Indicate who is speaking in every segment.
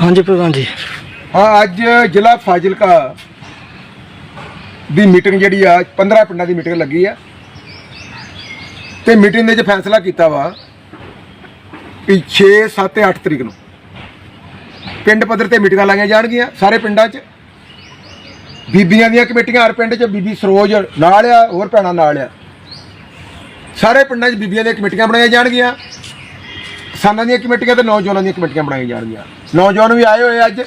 Speaker 1: ਹਾਂਜੀ ਪ੍ਰਧਾਨ ਜੀ।
Speaker 2: ਹਾਂ, ਅੱਜ ਜ਼ਿਲ੍ਹਾ ਫਾਜ਼ਿਲਕਾ ਦੀ ਮੀਟਿੰਗ ਜਿਹੜੀ ਆ 15 ਪਿੰਡਾਂ ਦੀ ਮੀਟਿੰਗ ਲੱਗੀ ਆ। ਤੇ ਮੀਟਿੰਗ ਦੇ ਵਿੱਚ ਫੈਸਲਾ ਕੀਤਾ ਵਾ ਕਿ 6 7 ਤੇ 8 ਤਰੀਕ ਨੂੰ ਪਿੰਡ ਪੱਧਰ ਤੇ ਮੀਟਿੰਗਾਂ ਲਾਈਆਂ ਜਾਣਗੀਆਂ ਸਾਰੇ ਪਿੰਡਾਂ 'ਚ। ਬੀਬੀਆਂ ਦੀਆਂ ਕਮੇਟੀਆਂ ਹਰ ਪਿੰਡ 'ਚ, ਬੀਬੀ ਸਰੋਜ ਨਾਲ ਆ, ਹੋਰ ਭੈਣਾਂ ਨਾਲ ਆ। ਸਾਰੇ ਪਿੰਡਾਂ 'ਚ ਬੀਬੀਆਂ ਦੀਆਂ ਕਮੇਟੀਆਂ ਬਣਾਈਆਂ ਜਾਣਗੀਆਂ। ਕਿਸਾਨਾਂ ਦੀਆਂ ਕਮੇਟੀਆਂ ਤੇ ਨੌਜਵਾਨਾਂ ਦੀਆਂ ਕਮੇਟੀਆਂ ਬਣਾਈਆਂ ਜਾਣਗੀਆਂ। ਨੌਜਵਾਨ ਵੀ ਆਏ ਹੋਏ ਅੱਜ।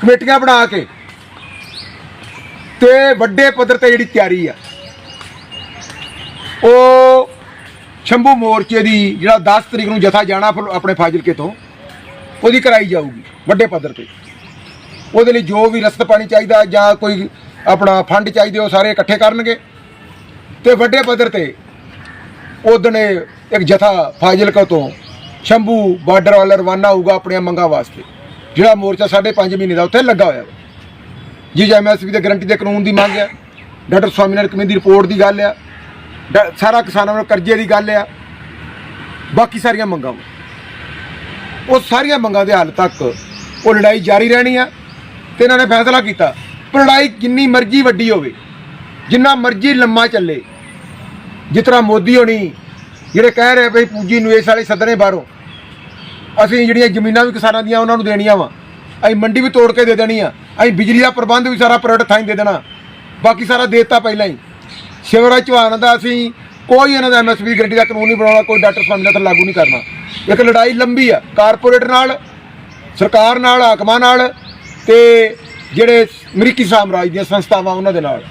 Speaker 2: ਕਮੇਟੀਆਂ ਬਣਾ ਕੇ ਤੇ ਵੱਡੇ ਪੱਧਰ ਤੇ ਜਿਹੜੀ ਤਿਆਰੀ ਆ, ਉਹ ਸ਼ੰਭੂ ਮੋਰਚੇ ਦੀ ਜਿਹੜਾ 10 ਤਰੀਕ ਨੂੰ ਜਥਾ ਜਾਣਾ ਫਿਰ ਆਪਣੇ ਫਾਜ਼ਿਲਕੇ ਤੋਂ, ਉਹਦੀ ਕਰਾਈ ਜਾਊਗੀ, ਵੱਡੇ ਪੱਧਰ ਤੇ। ਉਹਦੇ ਲਈ ਜੋ ਵੀ ਰਸਤ ਪਾਣੀ ਚਾਹੀਦਾ ਜਾਂ ਕੋਈ ਆਪਣਾ ਫੰਡ ਚਾਹੀਦੇ ਉਹ ਸਾਰੇ ਇਕੱਠੇ ਕਰਨਗੇ। ਤੇ ਵੱਡੇ ਪੱਧਰ ਤੇ ਉਦਣੇ ਇੱਕ ਜਥਾ ਫਾਜ਼ਿਲਕਾ ਤੋਂ ਸ਼ੰਭੂ ਬਾਰਡਰ ਵਾਲਾ ਰਵਾਨਾ ਹੋਊਗਾ ਆਪਣੀਆਂ ਮੰਗਾਂ ਵਾਸਤੇ। ਜਿਹੜਾ ਮੋਰਚਾ ਸਾਢੇ ਪੰਜ ਮਹੀਨੇ ਦਾ ਉੱਥੇ ਲੱਗਾ ਹੋਇਆ ਵਾ। ਜੀ ਐਮਐਸਪੀ ਦੇ ਗਰੰਟੀ ਦੇ ਕਾਨੂੰਨ ਦੀ ਮੰਗ ਹੈ ਡਾਕਟਰ ਸਵਾਮੀਨਾਥਨ ਕਮੇਟੀ ਦੀ ਰਿਪੋਰਟ ਦੀ ਗੱਲ ਆ। ਡਾ- ਸਾਰਾ ਕਿਸਾਨਾਂ ਨੂੰ ਕਰਜ਼ੇ ਦੀ ਗੱਲ ਆ। ਬਾਕੀ ਸਾਰੀਆਂ ਮੰਗਾਂ ਉਹ ਸਾਰੀਆਂ ਮੰਗਾਂ ਦੇ ਹੱਲ ਤੱਕ ਉਹ ਲੜਾਈ ਜਾਰੀ ਰਹਿਣੀ ਆ ਤੇ ਇਹਨਾਂ ਨੇ ਫੈਸਲਾ ਕੀਤਾ, ਪਰ ਲੜਾਈ ਜਿੰਨੀ ਮਰਜ਼ੀ ਵੱਡੀ ਹੋਵੇ, ਜਿੰਨਾ ਮਰਜ਼ੀ ਲੰਮਾ ਚੱਲੇ ਜਿਸ ਤਰ੍ਹਾਂ ਮੋਦੀ ਹੋਣੀ ਜਿਹੜੇ ਕਹਿ ਰਹੇ ਬਈ ਨੂੰ ਨਿਵੇਸ਼ ਵਾਲੇ ਸੱਦਣੇ ਬਾਹਰੋਂ। ਅਸੀਂ ਜਿਹੜੀਆਂ ਜ਼ਮੀਨਾਂ ਵੀ ਕਿਸਾਨਾਂ ਦੀਆਂ ਉਹਨਾਂ ਨੂੰ ਦੇਣੀਆਂ ਵਾ। ਅਸੀਂ ਮੰਡੀ ਵੀ ਤੋੜ ਕੇ ਦੇ ਦੇਣੀ ਆ। ਅਸੀਂ ਬਿਜਲੀ ਦਾ ਪ੍ਰਬੰਧ ਵੀ ਸਾਰਾ ਪ੍ਰਾਈਵੇਟ ਥਾਂ ਹੀ ਦੇ ਦੇਣਾ। ਬਾਕੀ ਸਾਰਾ ਦੇਤਾ ਪਹਿਲਾਂ ਹੀ। ਸ਼ਿਵਰਾਜ ਚੌਹਾਨ ਦਾ ਅਸੀਂ ਕੋਈ ਇਹਨਾਂ ਦਾ ਐਮਐਸਪੀ ਗਰੰਟੀ ਦਾ ਕਾਨੂੰਨ ਨਹੀਂ ਬਣਾਉਣਾ, ਕੋਈ ਡਾਕਟਰ ਸਵਾਮੀਨਾਥਨ ਲਾਗੂ ਨਹੀਂ ਕਰਨਾ। ਇੱਕ ਲੜਾਈ ਲੰਬੀ ਆ ਕਾਰਪੋਰੇਟ ਨਾਲ, ਸਰਕਾਰ ਨਾਲ, ਹਾਕਮਾਂ ਨਾਲ ਤੇ ਜਿਹੜੇ ਅਮਰੀਕੀ ਸਾਮਰਾਜ ਦੀਆਂ ਸੰਸਥਾਵਾਂ ਉਹਨਾਂ ਦੇ ਨਾਲ।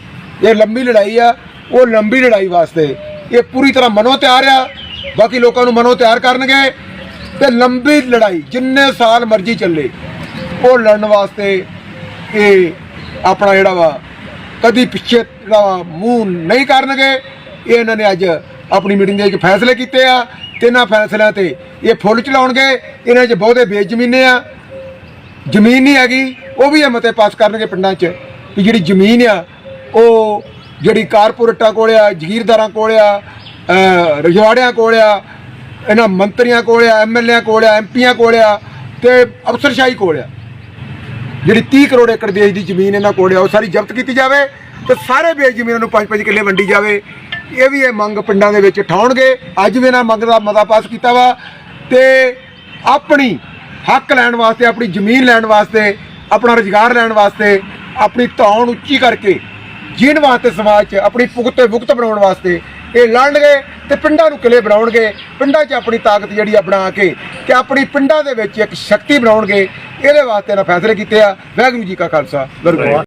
Speaker 2: ਇਹ ਲੰਬੀ ਲੜਾਈ ਆ, ਉਹ ਲੰਬੀ ਲੜਾਈ ਵਾਸਤੇ ਇਹ ਪੂਰੀ ਤਰ੍ਹਾਂ ਮਨੋ ਤਿਆਰ ਆ। ਬਾਕੀ ਲੋਕਾਂ ਨੂੰ ਮਨੋ ਤਿਆਰ ਕਰਨਗੇ ਤੇ ਲੰਬੀ ਲੜਾਈ ਜਿੰਨੇ ਸਾਲ ਮਰਜ਼ੀ ਚੱਲੇ, ਉਹ ਲੜਨ ਵਾਸਤੇ ਇਹ ਆਪਣਾ ਜਿਹੜਾ ਵਾ, ਕਦੀ ਪਿੱਛੇ ਜਿਹੜਾ ਵਾ ਮੂੰਹ ਨਹੀਂ ਕਰਨਗੇ। ਇਹ ਇਹਨਾਂ ਨੇ ਅੱਜ ਆਪਣੀ ਮੀਟਿੰਗ ਦੇ ਵਿੱਚ ਫੈਸਲੇ ਕੀਤੇ ਆ ਤੇ ਇਹਨਾਂ ਫੈਸਲਿਆਂ ਤੇ ਇਹ ਫੁੱਲ ਚਲਾਉਣਗੇ। ਇਹਨਾਂ 'ਚ ਬਹੁਤੇ ਬੇਜ਼ਮੀਨੇ ਆ। ਜ਼ਮੀਨ ਨਹੀਂ ਹੈਗੀ, ਉਹ ਵੀ ਇਹ ਮਤੇ ਪਾਸ ਕਰਨਗੇ ਪਿੰਡਾਂ 'ਚ ਕਿ ਜਿਹੜੀ ਜ਼ਮੀਨ ਆ, ਉਹ ਜਿਹੜੀ ਕਾਰਪੋਰੇਟਾਂ ਕੋਲ ਆ, ਜ਼ਗੀਰਦਾਰਾਂ ਕੋਲ ਆ ਰਜਵਾੜਿਆਂ ਕੋਲ ਆ, ਇਹਨਾਂ ਮੰਤਰੀਆਂ ਕੋਲ ਆ ਐਮਐਲਏਆਂ ਕੋਲ ਆ ਐਮਪੀਆਂ ਕੋਲ ਆ ਤੇ ਅਫਸਰਸ਼ਾਹੀ ਕੋਲ ਆ। ਜਿਹੜੀ 30 ਕਰੋੜ ਏਕੜ ਦੇਸ਼ ਦੀ ਜ਼ਮੀਨ ਇਹਨਾਂ ਕੋਲ ਆ, ਉਹ ਸਾਰੀ ਜ਼ਬਤ ਕੀਤੀ ਜਾਵੇ ਤੇ ਸਾਰੇ ਬੇਜ਼ਮੀਨਾਂ ਨੂੰ 5-5 ਕਿੱਲੇ ਵੰਡੀ ਜਾਵੇ। ਇਹ ਵੀ ਇਹ ਮੰਗ ਪਿੰਡਾਂ ਦੇ ਵਿੱਚ ਠਾਉਣਗੇ। ਅੱਜ ਵੀ ਇਹਨਾਂ ਮੰਗ ਦਾ ਮਤਾ ਪਾਸ ਕੀਤਾ ਵਾ ਤੇ ਆਪਣੀ ਹੱਕ ਲੈਣ ਵਾਸਤੇ, ਆਪਣੀ ਜ਼ਮੀਨ ਲੈਣ ਵਾਸਤੇ, ਆਪਣਾ ਰੁਜ਼ਗਾਰ ਲੈਣ ਵਾਸਤੇ, ਆਪਣੀ ਧੌਣ ਉੱਚੀ ਕਰਕੇ ਜੀਣ ਵਾਸਤੇ ਸਮਾਜ 'ਚ, ਆਪਣੀ ਭੁਗਤ ਤੇ ਭੁਗਤ ਬਣਾਉਣ ਵਾਸਤੇ ਇਹ ਲੜਨਗੇ ਤੇ ਪਿੰਡਾਂ ਨੂੰ ਕਿਲੇ ਬਣਾਉਣਗੇ ਪਿੰਡਾਂ 'ਚ ਆਪਣੀ ਤਾਕਤ ਜਿਹੜੀ ਆ ਬਣਾ ਕੇ ਤੇ ਆਪਣੀ ਪਿੰਡਾਂ ਦੇ ਵਿੱਚ ਇੱਕ ਸ਼ਕਤੀ ਬਣਾਉਣਗੇ ਇਹਦੇ ਵਾਸਤੇ ਇਹਨਾਂ ਫੈਸਲੇ ਕੀਤੇ ਆ। ਵਾਹਿਗੁਰੂ ਜੀ ਕਾ ਖਾਲਸਾ ਵਾਹਿਗੁਰੂ